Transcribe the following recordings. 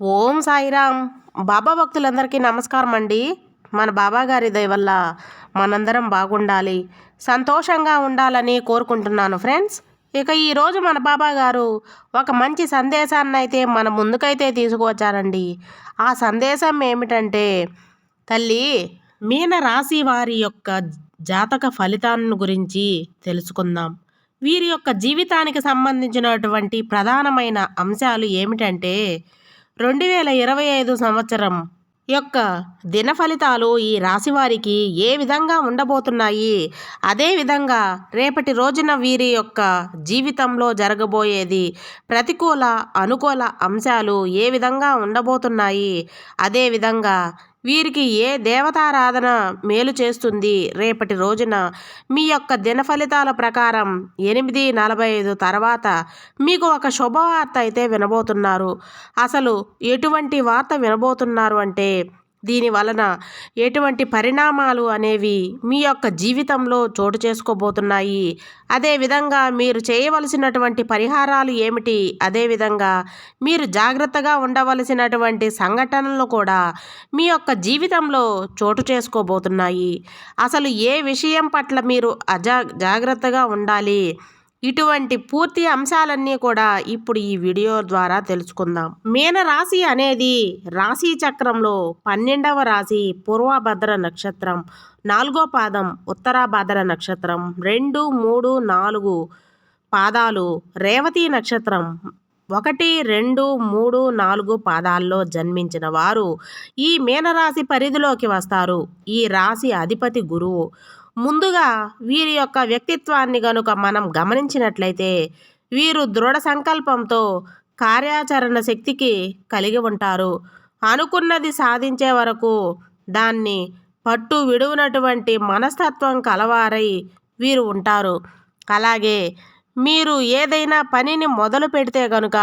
ఓం సాయిరామ్. బాబా భక్తులందరికీ నమస్కారం అండి మన బాబా గారి వల్ల మనందరం బాగుండాలి. సంతోషంగా ఉండాలని కోరుకుంటున్నాను ఫ్రెండ్స్. ఇక ఈరోజు మన బాబా గారు ఒక మంచి సందేశాన్ని అయితే మన ముందుకైతే తీసుకువచ్చారండి. ఆ సందేశం ఏమిటంటే తల్లి మీన రాశి వారి యొక్క జాతక ఫలితాన్ని గురించి తెలుసుకుందాం. వీరి యొక్క జీవితానికి సంబంధించినటువంటి ప్రధానమైన అంశాలు ఏమిటంటే రెండు వేల ఇరవై ఐదు సంవత్సరం యొక్క దిన ఫలితాలు ఈ రాశివారికి ఏ విధంగా ఉండబోతున్నాయి? అదేవిధంగా రేపటి రోజున వీరి యొక్క జీవితంలో జరగబోయేది ప్రతికూల అనుకూల అంశాలు ఏ విధంగా ఉండబోతున్నాయి? అదేవిధంగా వీరికి ఏ దేవతారాధన మేలు చేస్తుంది? రేపటి రోజున మీ యొక్క దిన ఫలితాల ప్రకారం ఎనిమిది నలభై ఐదు తర్వాత మీకు ఒక శుభవార్త అయితే వినబోతున్నారు. అసలు ఎటువంటి వార్త వినబోతున్నారు అంటే దీని వలన ఎటువంటి పరిణామాలు అనేవి మీ యొక్క జీవితంలో చోటు చేసుకోబోతున్నాయి. అదేవిధంగా మీరు చేయవలసినటువంటి పరిహారాలు ఏమిటి? అదేవిధంగా మీరు జాగ్రత్తగా ఉండవలసినటువంటి సంఘటనలు కూడా మీ యొక్క జీవితంలో చోటు చేసుకోబోతున్నాయి. అసలు ఏ విషయం పట్ల మీరు అజా జాగ్రత్తగా ఉండాలి? ఇటువంటి పూర్తి అంశాలన్నీ కూడా ఇప్పుడు ఈ వీడియో ద్వారా తెలుసుకుందాం. మీన రాశి అనేది రాశి చక్రంలో పన్నెండవ రాశి పూర్వభద్ర నక్షత్రం నాలుగో పాదం ఉత్తరాభద్ర నక్షత్రం రెండు మూడు నాలుగు పాదాలు రేవతి నక్షత్రం ఒకటి రెండు మూడు నాలుగు పాదాల్లో జన్మించిన వారు ఈ మీనరాశి పరిధిలోకి వస్తారు. ఈ రాశి అధిపతి గురువు. ముందుగా వీరి యొక్క వ్యక్తిత్వాన్ని గనుక మనం గమనించినట్లయితే వీరు దృఢ సంకల్పంతో కార్యాచరణ శక్తికి కలిగి ఉంటారు. అనుకున్నది సాధించే వరకు దాన్ని పట్టు విడువునటువంటి మనస్తత్వం కలవారై వీరు ఉంటారు. అలాగే మీరు ఏదైనా పనిని మొదలు పెడితే కనుక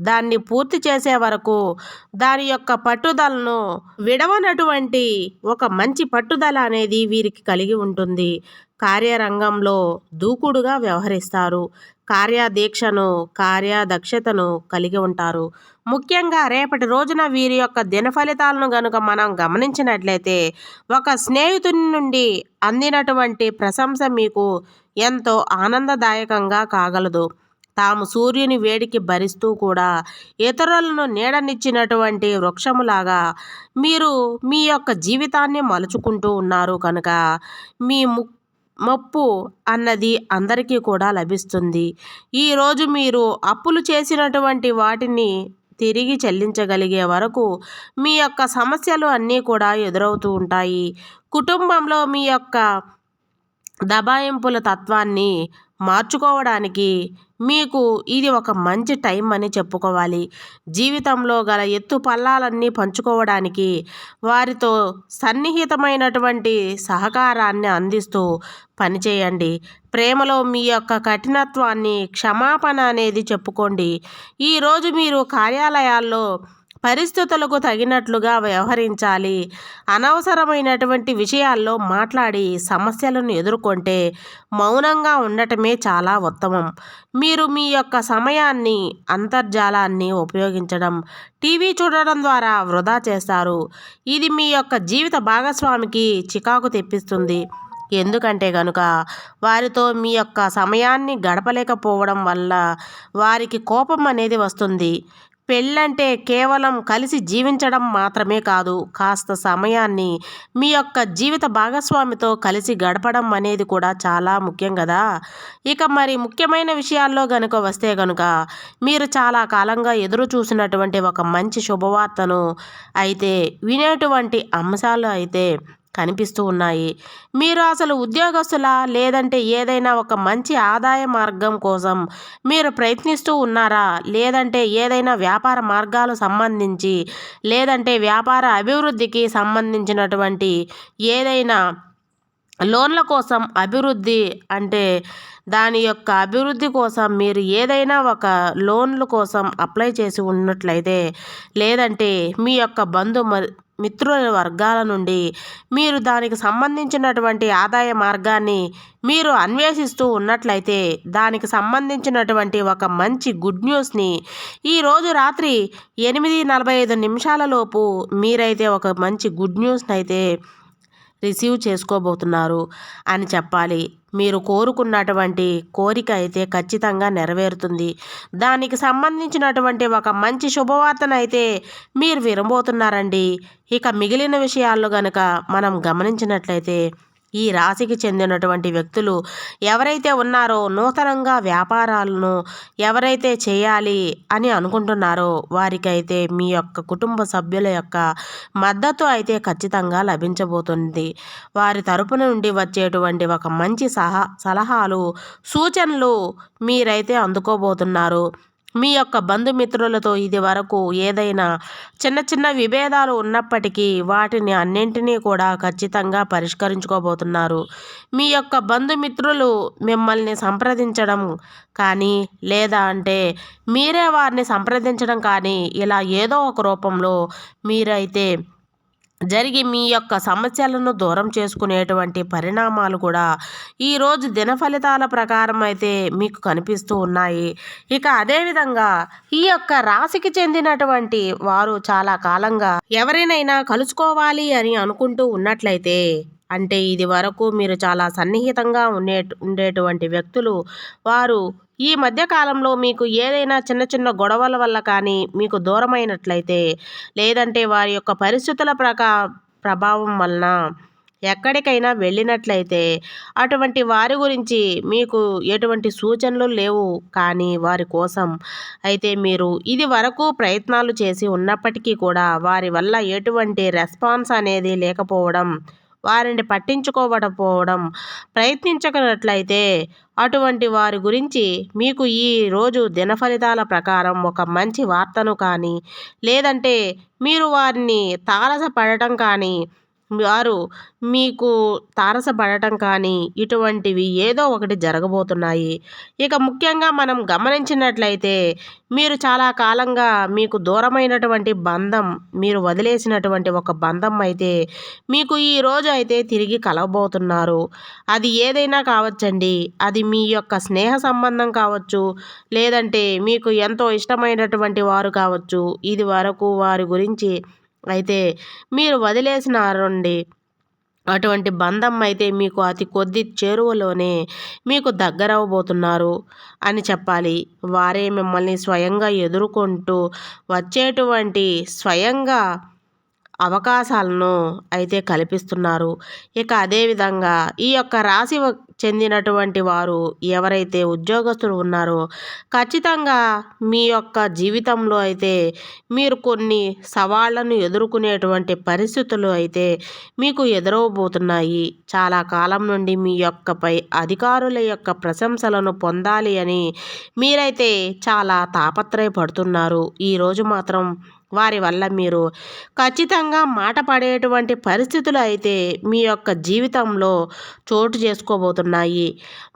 దాన్ని పూర్తి చేసే వరకు దాని యొక్క పట్టుదలను విడవనటువంటి ఒక మంచి పట్టుదల అనేది వీరికి కలిగి ఉంటుంది. కార్యరంగంలో దూకుడుగా వ్యవహరిస్తారు. కార్యదీక్షను కార్యదక్షతను కలిగి ఉంటారు. ముఖ్యంగా రేపటి రోజున వీరి యొక్క దిన ఫలితాలను గనుక మనం గమనించినట్లయితే ఒక స్నేహితుని నుండి అందినటువంటి ప్రశంస మీకు ఎంతో ఆనందదాయకంగా కాగలదు. తాము సూర్యుని వేడికి భరిస్తూ కూడా ఇతరులను నీడనిచ్చినటువంటి వృక్షములాగా మీరు మీ యొక్క జీవితాన్ని మలుచుకుంటూ ఉన్నారు కనుక మీ ము మప్పు అన్నది అందరికీ కూడా లభిస్తుంది. ఈరోజు మీరు అప్పులు చేసినటువంటి వాటిని తిరిగి చెల్లించగలిగే వరకు మీ యొక్క సమస్యలు అన్నీ కూడా ఎదురవుతూ ఉంటాయి. కుటుంబంలో మీ యొక్క దబాయింపుల తత్వాన్ని మార్చుకోవడానికి మీకు ఇది ఒక మంచి టైం అని చెప్పుకోవాలి. జీవితంలో గల ఎత్తు పల్లాలన్నీ పంచుకోవడానికి వారితో సన్నిహితమైనటువంటి సహకారాన్ని అందిస్తూ పనిచేయండి ప్రేమలో మీ యొక్క కఠినత్వాన్ని క్షమాపణ అనేది చెప్పుకోండి. ఈరోజు మీరు కార్యాలయాల్లో పరిస్థితులకు తగినట్లుగా వ్యవహరించాలి. అనవసరమైనటువంటి విషయాల్లో మాట్లాడి సమస్యలను ఎదుర్కొంటే మౌనంగా ఉండటమే చాలా ఉత్తమం. మీరు మీ యొక్క సమయాన్ని అంతర్జాలాన్ని ఉపయోగించడం టీవీ చూడడం ద్వారా వృధా చేస్తారు. ఇది మీ యొక్క జీవిత భాగస్వామికి చికాకు తెప్పిస్తుంది. ఎందుకంటే కనుక వారితో మీ యొక్క సమయాన్ని గడపలేకపోవడం వల్ల వారికి కోపం అనేది వస్తుంది. పెళ్ళంటే కేవలం కలిసి జీవించడం మాత్రమే కాదు కాస్త సమయాన్ని మీ యొక్క జీవిత భాగస్వామితో కలిసి గడపడం అనేది కూడా చాలా ముఖ్యం కదా ఇక మరి ముఖ్యమైన విషయాల్లో కనుక వస్తే కనుక మీరు చాలా కాలంగా ఎదురు చూసినటువంటి ఒక మంచి శుభవార్తను అయితే వినేటువంటి అంశాలు అయితే కనిపిస్తూ ఉన్నాయి. మీరు అసలు ఉద్యోగస్తులా? లేదంటే ఏదైనా ఒక మంచి ఆదాయ మార్గం కోసం మీరు ప్రయత్నిస్తూ ఉన్నారా? లేదంటే ఏదైనా వ్యాపార మార్గాలు సంబంధించి లేదంటే వ్యాపార అభివృద్ధికి సంబంధించినటువంటి ఏదైనా లోన్ల కోసం అభివృద్ధి అంటే దాని యొక్క అభివృద్ధి కోసం మీరు ఏదైనా ఒక లోన్ల కోసం అప్లై చేసి ఉన్నట్లయితే లేదంటే మీ యొక్క బంధు మిత్రుల వర్గాల నుండి మీరు దానికి సంబంధించినటువంటి ఆదాయ మార్గాన్ని మీరు అన్వేషిస్తూ ఉన్నట్లయితే దానికి సంబంధించినటువంటి ఒక మంచి గుడ్ న్యూస్ని ఈరోజు రాత్రి ఎనిమిది నలభై ఐదు నిమిషాలలోపు మీరైతే ఒక మంచి గుడ్ న్యూస్ని అయితే రిసీవ్ చేసుకోబోతున్నారు అని చెప్పాలి. మీరు కోరుకున్నటువంటి కోరిక అయితే ఖచ్చితంగా నెరవేరుతుంది. దానికి సంబంధించినటువంటి ఒక మంచి శుభవార్తనైతే మీరు వినబోతున్నారండి. ఇక మిగిలిన విషయాల్లో గనక మనం గమనించినట్లయితే ఈ రాశికి చెందినటువంటి వ్యక్తులు ఎవరైతే ఉన్నారో నూతనంగా వ్యాపారాలను ఎవరైతే చేయాలి అని అనుకుంటున్నారో వారికైతే మీ యొక్క కుటుంబ సభ్యుల యొక్క మద్దతు అయితే ఖచ్చితంగా లభించబోతుంది. వారి తరపున నుండి వచ్చేటువంటి ఒక మంచి సహా సలహాలు సూచనలు మీరైతే అందుకోబోతున్నారు. మీ యొక్క బంధుమిత్రులతో ఇది వరకు ఏదైనా చిన్న చిన్న విభేదాలు ఉన్నప్పటికీ వాటిని అన్నింటినీ కూడా ఖచ్చితంగా పరిష్కరించుకోబోతున్నారు. మీ యొక్క బంధుమిత్రులు మిమ్మల్ని సంప్రదించడం కానీ లేదా అంటే మీరే వారిని సంప్రదించడం కానీ ఇలా ఏదో ఒక రూపంలో మీరైతే జరిగి మీ యొక్క సమస్యలను దూరం చేసుకునేటువంటి పరిణామాలు కూడా ఈరోజు దిన ఫలితాల ప్రకారం అయితే మీకు కనిపిస్తూ ఉన్నాయి. ఇక అదేవిధంగా ఈ యొక్క రాశికి చెందినటువంటి వారు చాలా కాలంగా ఎవరినైనా కలుసుకోవాలి అని అనుకుంటూ ఉన్నట్లయితే అంటే ఇది వరకు మీరు చాలా సన్నిహితంగా ఉండే ఉండేటువంటి వ్యక్తులు. వారు ఈ మధ్యకాలంలో మీకు ఏదైనా చిన్న చిన్న గొడవల వల్ల కానీ మీకు దూరమైనట్లయితే లేదంటే వారి యొక్క పరిస్థితుల ప్రకా ప్రభావం వలన ఎక్కడికైనా వెళ్ళినట్లయితే అటువంటి వారి గురించి మీకు ఎటువంటి సూచనలు లేవు కానీ వారి కోసం అయితే మీరు ఇది వరకు ప్రయత్నాలు చేసి ఉన్నప్పటికీ కూడా వారి వల్ల ఎటువంటి రెస్పాన్స్ అనేది లేకపోవడం వారిని పట్టించుకోవడపోవడం ప్రయత్నించనట్లయితే అటువంటి వారి గురించి మీకు ఈ రోజు దినఫలితాల ప్రకారం ఒక మంచి వార్తను కానీ లేదంటే మీరు వారిని తారసపడటం కానీ వారు మీకు తారసపడటం కానీ ఇటువంటివి ఏదో ఒకటి జరగబోతున్నాయి. ఇక ముఖ్యంగా మనం గమనించినట్లయితే మీరు చాలా కాలంగా మీకు దూరమైనటువంటి బంధం మీరు వదిలేసినటువంటి ఒక బంధం అయితే మీకు ఈ రోజు అయితే తిరిగి కలవబోతున్నారు. అది ఏదైనా కావచ్చండి. అది మీ యొక్క స్నేహ సంబంధం కావచ్చు లేదంటే మీకు ఎంతో ఇష్టమైనటువంటి వారు కావచ్చు. ఇది వరకు వారి గురించి అయితే మీరు వదిలేసినారండి. అటువంటి బంధం అయితే మీకు అతి కొద్ది చేరువలోనే మీకు దగ్గరవబోతున్నారు అని చెప్పాలి. వారే మిమ్మల్ని స్వయంగా ఎదుర్కొంటూ వచ్చేటువంటి స్వయంగా అవకాశాలను అయితే కల్పిస్తున్నారు. ఇక అదేవిధంగా ఈ యొక్క రాశి చెందినటువంటి వారు ఎవరైతే ఉద్యోగస్తులు ఉన్నారో ఖచ్చితంగా మీ యొక్క జీవితంలో అయితే మీరు కొన్ని సవాళ్ళను ఎదుర్కొనేటువంటి పరిస్థితులు అయితే మీకు ఎదురవబోతున్నాయి. చాలా కాలం నుండి మీ యొక్కపై అధికారుల యొక్క ప్రశంసలను పొందాలి అని మీరైతే చాలా తాపత్రయపడుతున్నారు. ఈరోజు మాత్రం వారి వల్ల మీరు ఖచ్చితంగా మాట పడేటువంటి పరిస్థితులు అయితే మీ యొక్క జీవితంలో చోటు చేసుకోబోతున్నాయి.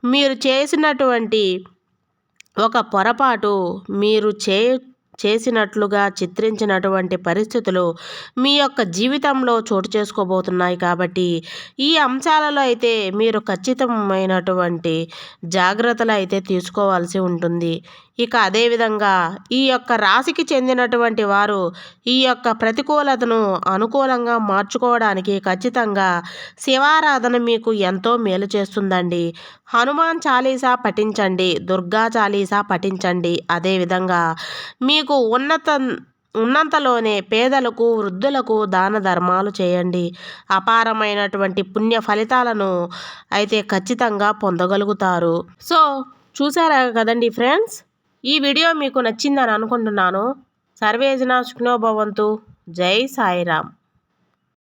మీరు చేసినటువంటి ఒక పొరపాటు మీరు చే చేసినట్లుగా చిత్రించినటువంటి పరిస్థితులు మీ యొక్క జీవితంలో చోటు చేసుకోబోతున్నాయి కాబట్టి ఈ అంశాలలో అయితే మీరు ఖచ్చితమైనటువంటి జాగ్రత్తలు అయితే తీసుకోవాల్సి ఉంటుంది. ఇక అదేవిధంగా ఈ యొక్క రాశికి చెందినటువంటి వారు ఈ యొక్క ప్రతికూలతను అనుకూలంగా మార్చుకోవడానికి ఖచ్చితంగా శివారాధన మీకు ఎంతో మేలు చేస్తుందండి. హనుమాన్ చాలీసా పఠించండి దుర్గా చాలీసా పఠించండి. అదేవిధంగా మీకు ఉన్నత ఉన్నంతలోనే పేదలకు వృద్ధులకు దాన ధర్మాలు చేయండి. అపారమైనటువంటి పుణ్య ఫలితాలను అయితే ఖచ్చితంగా పొందగలుగుతారు. సో చూసారా కదండి ఫ్రెండ్స్? ఈ వీడియో మీకు నచ్చిందని అనుకుంటున్నాను. సర్వేజన సుఖ్నోభవంతు జై సాయిరామ్.